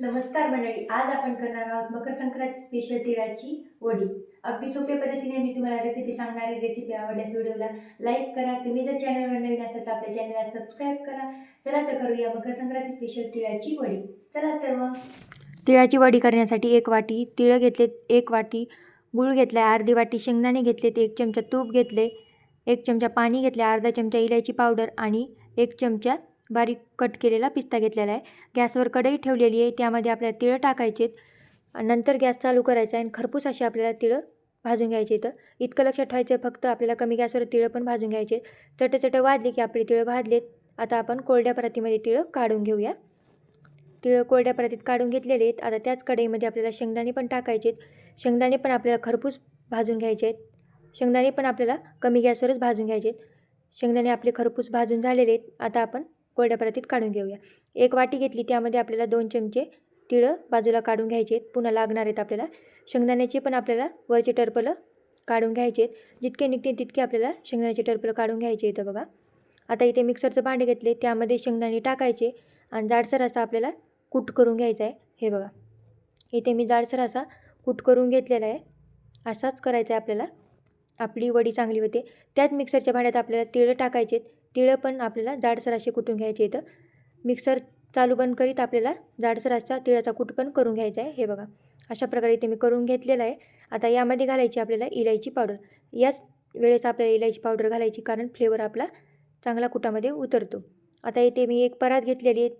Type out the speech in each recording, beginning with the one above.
नमस्कार मंडळी आज आपण करणार आहोत मकर संक्रांत स्पेशल तिळाची वडी. अगदी सोप्या पद्धतीने मी तुम्हाला रेसिपी सांगणारी रेसिपी आवडल्यास व्हिडिओला लाईक करा. तुम्ही जर चॅनलवर नवीन असाल तर आपल्या चॅनलला सबस्क्राईब करा. चला तर करूया मकर संक्रांत स्पेशल तिळाची वडी. चला तर मग. तिळाची वडी करण्यासाठी एक वाटी तिळं घेतले एक वाटी गुळ घेतला अर्धी वाटी शेंगदाणे घेतलेत एक चमचा तूप घेतले एक चमचा पाणी घेतले अर्धा चमचा इलायची पावडर आणि एक चमचा बारीक कट केलेला पिस्ता घेतलेला आहे. गॅसवर कढई ठेवलेली आहे. त्यामध्ये आपल्याला तिळं टाकायचे आहेत. नंतर गॅस चालू करायचा आहे आणि खरपूस अशी आपल्याला तिळं भाजून घ्यायचे तर इतकं लक्षात ठेवायचं फक्त आपल्याला कमी गॅसवर तिळं पण भाजून घ्यायचे चट चटं वाजले की आपले तिळं भाजलेत. आता आपण कोरड्या प्रतीमध्ये तिळं काढून घेऊया. तिळं कोरड्या प्रतीत काढून घेतलेले आहेत. आता त्याच कढईमध्ये आपल्याला शेंगदाणे पण टाकायचे आहेत. शेंगदाणे पण आपल्याला खरपूस भाजून घ्यायचे आहेत. शेंगदाणे पण आपल्याला कमी गॅसवरच भाजून घ्यायचे आहेत. शेंगदाणे आपले खरपूस भाजून झालेले आहेत. आता आपण कोरड्या परातीत काढून घेऊया. एक वाटी घेतली त्यामध्ये आपल्याला दोन चमचे तिळं बाजूला काढून घ्यायचे आहेत. पुन्हा लागणार आहेत आपल्याला शेंगदाण्याचे पण आपल्याला वरचे टरपलं काढून घ्यायचे आहेत. जितके निघते तितके आपल्याला शेंगदाण्याचे टरपलं काढून घ्यायचे इथं बघा. आता इथे मिक्सरचं भांडे घेतले त्यामध्ये शेंगदाणे टाकायचे आणि जाडसर असा आपल्याला कूट करून घ्यायचा आहे. हे बघा. इथे मी जाडसर असा कूट करून घेतलेला आहे. असाच करायचा आहे आपल्याला. आपली वडी चांगली होते त्याच मिक्सरच्या भांड्यात आपल्याला तिळं टाकायचे तिळं पण आपल्याला जाडसर असे कुटून घ्यायचे इथं? मिक्सर चालू बंद करीत आपल्याला जाडसर असा तिळाचा कूट पण करून घ्यायचा आहे हे बघा. अशा प्रकारे इथे मी करून घेतलेलं आहे. आता यामध्ये घालायची आपल्याला इलायची पावडर. याच वेळेस आपल्याला इलायची पावडर घालायची कारण फ्लेवर आपला चांगला कुटामध्ये उतरतो. आता इथे मी एक परात घेतलेली आहे.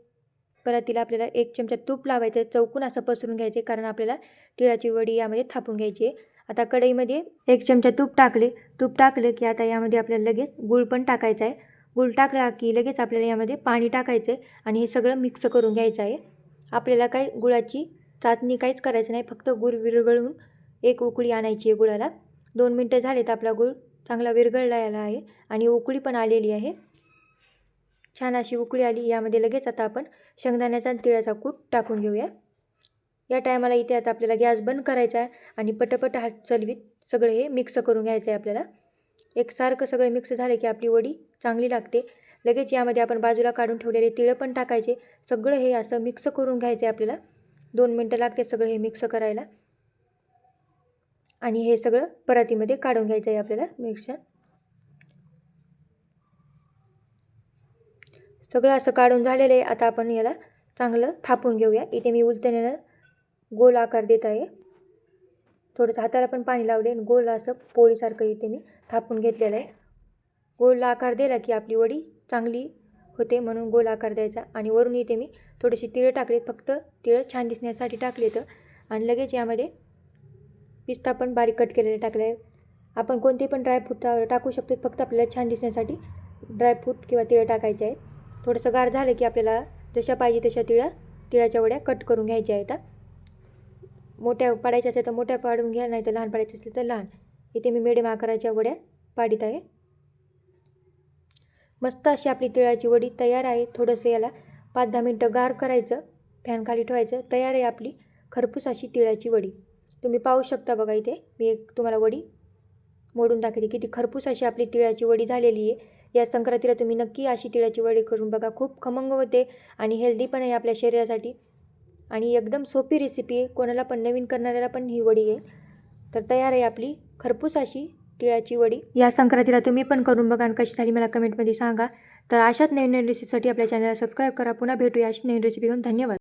परातीला आपल्याला एक चमचा तूप लावायचं आहे चौकून असं पसरून घ्यायचे कारण आपल्याला तिळाची वडी यामध्ये थापून घ्यायची आहे. आता कढईमध्ये एक चमचा तूप टाकले. तूप टाकलं की आता यामध्ये आपल्याला लगेच गूळ पण टाकायचा आहे. गूळ टाकला की लगेच आपल्याला यामध्ये पाणी टाकायचं आहे आणि हे सगळं मिक्स करून घ्यायचं आहे. आपल्याला काही गुळाची चाचणी काहीच करायचं नाही. फक्त गुळ विरघळून एक उकळी आणायची आहे गुळाला. दोन मिनटं झाले तर आपला गुळ चांगला विरघळलेला आहे आणि उकळी पण आलेली आहे. छान अशी उकळी आली. यामध्ये लगेच आता आपण शेंगदाण्याचा तिळाचा कूट टाकून घेऊया. या टायमाला इथे आता आपल्याला गॅस बंद करायचा आहे आणि पटपट हात चलवीत सगळं हे मिक्स करून घ्यायचं आहे आपल्याला. एकसारखं सगळं मिक्स झालं की आपली वडी चांगली लागते. लगेच यामध्ये आपण बाजूला काढून ठेवलेले तिळं पण टाकायचे. सगळं हे असं मिक्स करून घ्यायचं आहे आपल्याला. दोन मिनटं लागते सगळं हे मिक्स करायला. आणि हे सगळं परातीमध्ये काढून घ्यायचं आहे आपल्याला मिक्सर. सगळं असं काढून झालेलं आहे. आता आपण याला चांगलं थापून घेऊया. इथे मी उलटण्यानं गोल आकार देत आहे. थोडंसं हाताला पण पाणी लावले आणि गोल असं पोळीसारखं इथे मी थापून घेतलेलं आहे. गोल आकार दिला की आपली वडी चांगली होते म्हणून गोल आकार द्यायचा आणि वरून इथे मी थोडेसे तिळं टाकलेत फक्त तिळं छान दिसण्यासाठी टाकले तर आणि लगेच यामध्ये पिस्ता पण बारीक कट केलेले टाकले आहे. आपण कोणते पण ड्रायफ्रूट टाकू शकतो फक्त आपल्याला छान दिसण्यासाठी ड्रायफ्रूट किंवा तिळं टाकायचे आहेत थोडंसं गार झालं की आपल्याला जशा पाहिजे तशा तिळा तिळाच्या वड्या कट करून घ्यायच्या आहेत. मोठ्या पाडायच्या असेल तर मोठ्या पाडून घ्या नाही तर लहान पाडायच्या असेल तर लहान. इथे मी मिडियम आकाराच्या वड्या पाडीत आहे. मस्त अशी आपली तिळाची वडी तयार आहे. थोडंसं याला पाच दहा मिनटं गार करायचं. फॅन खाली ठेवायचं. तयार आहे आपली खरपूस अशी तिळाची वडी. तुम्ही पाहू शकता बघा इथे. मी एक तुम्हाला वडी मोडून टाकते किती खरपूस अशी आपली तिळाची वडी झालेली आहे. या संक्रांतीला तुम्ही नक्की अशी तिळाची वडी करून बघा. खूप खमंग होते आणि हेल्दी पण आहे आपल्या शरीरासाठी. आणि एकदम सोपी रेसिपी आहे. कोणाला पण नवीन करणाऱ्याला पण ही वडी आहे. तर तयार आहे आपली खरपूस अशी तिळाची वडी. या संक्रांतीला तुम्ही पण करून बघा आणि कशी झाली मला कमेंटमध्ये सांगा. तर अशाच नवीन नवीन रेसिपीसाठी आपल्या चॅनलला सबस्क्राईब करा. पुन्हा भेटूया अशी नवीन रेसिपी घेऊन. धन्यवाद.